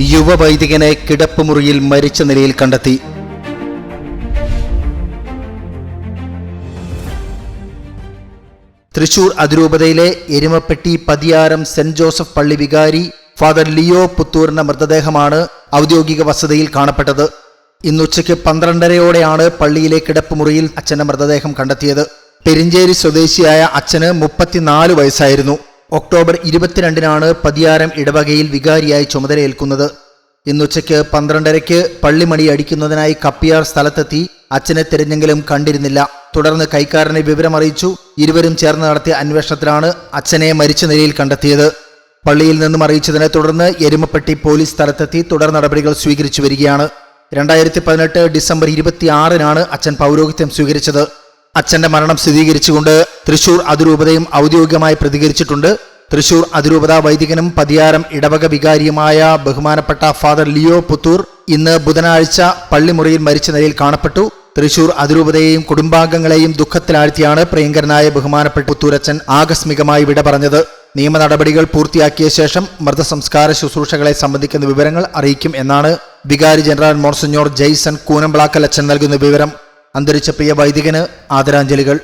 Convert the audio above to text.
യുവവൈദികനെ കിടപ്പുമുറിയിൽ മരിച്ച നിലയിൽ കണ്ടെത്തി. തൃശൂർ അതിരൂപതയിലെ എരുമപ്പെട്ടി പതിയാരം സെന്റ് ജോസഫ് പള്ളി വികാരി ഫാദർ ലിയോ പുത്തൂറിന്റെ മൃതദേഹമാണ് ഔദ്യോഗിക വസതിയിൽ കാണപ്പെട്ടത്. ഇന്നുച്ചയ്ക്ക് പന്ത്രണ്ടരയോടെയാണ് പള്ളിയിലെ കിടപ്പുമുറിയിൽ അച്ഛന്റെ മൃതദേഹം കണ്ടെത്തിയത്. പെരിഞ്ചേരി സ്വദേശിയായ അച്ഛന് മുപ്പത്തിനാല് വയസ്സായിരുന്നു. ഒക്ടോബർ ഇരുപത്തിരണ്ടിനാണ് പതിയാരം ഇടവകയിൽ വികാരിയായി ചുമതലയേൽക്കുന്നത്. ഇന്നുച്ചയ്ക്ക് പന്ത്രണ്ടരയ്ക്ക് പള്ളിമണി അടിക്കുന്നതിനായി കപ്പിയാർ സ്ഥലത്തെത്തി അച്ഛനെ തിരഞ്ഞെങ്കിലും കണ്ടിരുന്നില്ല. തുടർന്ന് കൈക്കാരനെ വിവരമറിയിച്ചു. ഇരുവരും ചേർന്ന് നടത്തിയ അന്വേഷണത്തിലാണ് അച്ഛനെ മരിച്ച നിലയിൽ കണ്ടെത്തിയത്. പള്ളിയിൽ നിന്നും അറിയിച്ചതിനെ തുടർന്ന് എരുമപ്പെട്ടി പോലീസ് സ്ഥലത്തെത്തി തുടർ നടപടികൾ സ്വീകരിച്ചു വരികയാണ്. രണ്ടായിരത്തി പതിനെട്ട് ഡിസംബർ ഇരുപത്തിയാറിനാണ് അച്ഛൻ പൗരോഹിത്യം സ്വീകരിച്ചത്. അച്ഛന്റെ മരണം സ്ഥിരീകരിച്ചുകൊണ്ട് തൃശൂർ അതിരൂപതയും ഔദ്യോഗികമായി പ്രതികരിച്ചിട്ടുണ്ട്. തൃശൂർ അതിരൂപത വൈദികനും പതിയാരം ഇടവക വികാരിയുമായ ബഹുമാനപ്പെട്ട ഫാദർ ലിയോ പുത്തൂർ ഇന്ന് ബുധനാഴ്ച പള്ളിമുറിയിൽ മരിച്ച നിലയിൽ കാണപ്പെട്ടു. തൃശൂർ അതിരൂപതയെയും കുടുംബാംഗങ്ങളെയും ദുഃഖത്തിലാഴ്ത്തിയാണ് പ്രിയങ്കരനായ ബഹുമാനപ്പെട്ട പുത്തൂരച്ചൻ ആകസ്മികമായി വിട പറഞ്ഞത്. നിയമ നടപടികൾ പൂർത്തിയാക്കിയ ശേഷം മൃതസംസ്കാര ശുശ്രൂഷകളെ സംബന്ധിക്കുന്ന വിവരങ്ങൾ അറിയിക്കും എന്നാണ് വികാരി ജനറൽ മോൺസഞ്ഞോർ ജെയ്സൺ കൂനമ്പ്ളാക്കൽ അച്ഛൻ നൽകുന്ന വിവരം. അന്തരിച്ച പ്രിയ വൈദികന് ആദരാഞ്ജലികൾ.